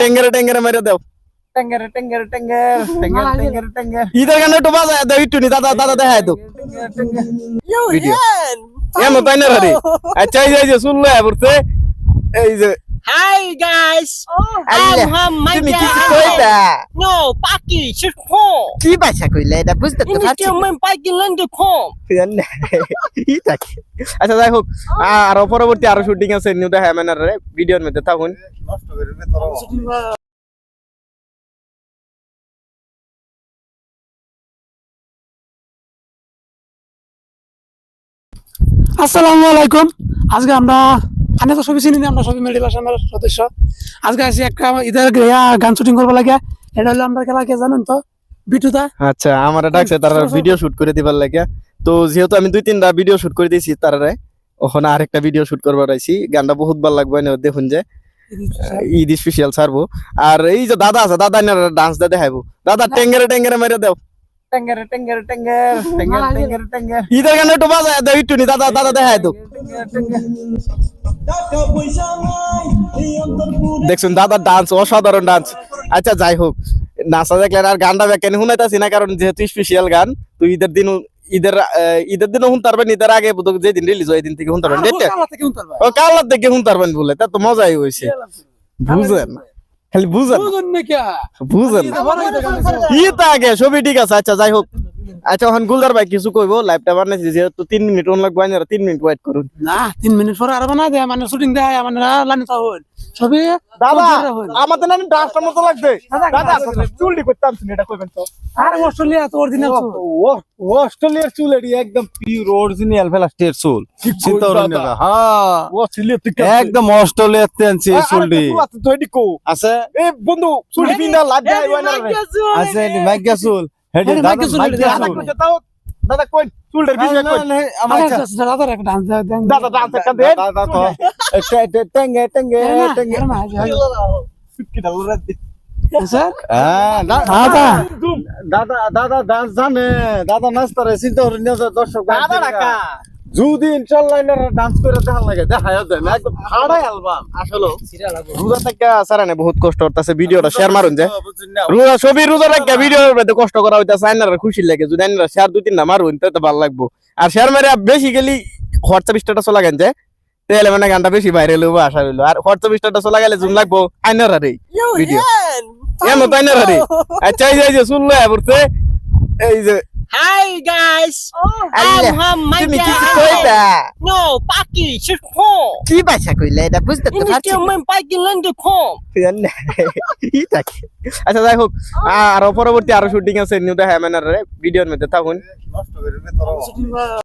টেঙ্গারে টেঙ্গারে মেরে দাও টেঙ্গারে টেঙ্গারে টেঙ্গার টেঙ্গার টেঙ্গার টেঙ্গার ঈদের গানে একটু বাজায় দাও একটু নি দাদা দাদা দেখায় তো ভিডিও এমন তাই না রে আচ্ছা যে এই যে Hi guys, Allah, I'm Ham তুমি কিছু কইতা No, Paki, Shikho. কি ভাষা কইলে এটা বুঝতে তো Ini পারছি dia main Paki Lende Kom. না। ই থাকে আচ্ছা যাই হোক আরও পরবর্তী আরও শুটিং আছে নিউ দেখা মানে ভিডিওর মধ্যে থাকুন আসসালামু আলাইকুম আজকে আমরা আমি তো সবই চিনি না, আমরা সবই মেডিকেল আসামের সদস্য। আজকে আছি একটা ইয়া গান শুটিং করব লাগে। এটা হলো আমরা খেলা কে জানেন তো? বিটুদা। আচ্ছা আমার ডাকছে তারা ভিডিও শুট করে দিবার লাগে। তো যেহেতু আমি দুই তিনটা ভিডিও শুট করে দিয়েছি তারারে ওখানে আরেকটা ভিডিও শুট করবার আইছি। গানটা বহুত ভালো লাগবে না দেখুন যে। ঈদ স্পেশাল ছাড়বো। আর এই যে দাদা আছে দাদা ডান্স দা দেখাইবো। দাদা টেঙ্গারে টেঙ্গারে মেরে দাও। টেঙ্গারে টেঙ্গারে টেঙ্গার টেঙ্গার টেঙ্গারে টেঙ্গার। ঈদের গানে একটু বাজায় দাও একটু নি দাদা দাদা দেখায় তো দেখছেন দাদা ডান্স অসাধারণ ডান্স আচ্ছা যাই হোক নাচা দেখলেন আর গানটা কেন শুনাইতাছি না কারণ যেহেতু স্পেশাল গান তো ঈদের দিন ঈদের ঈদের দিনও শুনতে পারবেন ঈদের আগে যেদিন রিলিজ হয় দিন থেকে শুনতে পারবেন ও কালার থেকে শুনতে পারবেন বলে তা তো মজাই হয়েছে। বুঝেন খালি বুঝেন বুঝেন ই তা আগে ছবি ঠিক আছে আচ্ছা যাই হোক। আচ্ছা এখন গুলদার ভাই কিছু কইবো লাইভটা বানাইছি যেহেতু তিন মিনিট অন লাগবে আপনারা তিন মিনিট ওয়েট করুন। না তিন মিনিট পরে আর বানা দেয় মানে শুটিং দেয় মানে লানি তা সবই দাদা আমাদের না মতো লাগবে দাদা চুলটি করতাম এটা কইবেন তো। আর অস্ট্রেলিয়া তো অরিজিনাল অস্ট্রেলিয়ার চুল এটি একদম পিওর অরিজিনাল ফেলাস্টের চুল। চিন্তা করেন না হ্যাঁ। অস্ট্রেলিয়া থেকে একদম অস্ট্রেলিয়ার তেনছি চুলটি। তো এডি কো। আছে? এ বন্ধু চুলটি পিন্দা লাগ যায় না আছে মাইকা চুল। দাদা কই চুলটার বিষয় কই দাদা একটা ডান্স দাদা ডান্স একটা দে টেঙ্গে টেঙ্গে টেঙ্গে স্যার হ্যাঁ না- দাদা দাদা ডান্স জানে দাদা নাচতারে চিন্তা করেন না দর্শক দাদা রাখা যদি ইনশাআল্লাহ এনারা ডান্স করে দেখা লাগে দেখা দেন একদম হাড়াই অ্যালবাম আসলে রোজা থেকে সারানে বহুত কষ্ট করতেছে ভিডিওটা শেয়ার মারুন যে। রোজা ছবি রোজা রাখা ভিডিওর মধ্যে কষ্ট করা হইতাছে আইনারা খুশি লাগে। যদি আইনারা শেয়ার দুই তিনটা মারুন তাতে ভালো লাগবো। আর শেয়ার মারে বেশি গেলি হোয়াটসঅ্যাপ স্ট্যাটাস লাগান যে তাহলে মানে গানটা বেশি ভাইরাল হইব আশা রইল। আর হোয়াটসঅ্যাপ স্ট্যাটাস লাগাইলে জুম লাগবো আইনারা রে ভিডিও এমন তাই না রে আচ্ছা এই যে এই যে Hi guys, Allah, I'm Ham তুমি. কিছু কইতা No, Paki, Shikho. কি ভাষা কইলে এটা বুঝতে তো Ini পারছি dia main Paki Lende Kom. না। ই থাকে আচ্ছা যাই হোক আরও পরবর্তী আরও শুটিং আছে নিউ দেখা মানে ভিডিওর মধ্যে থাকুন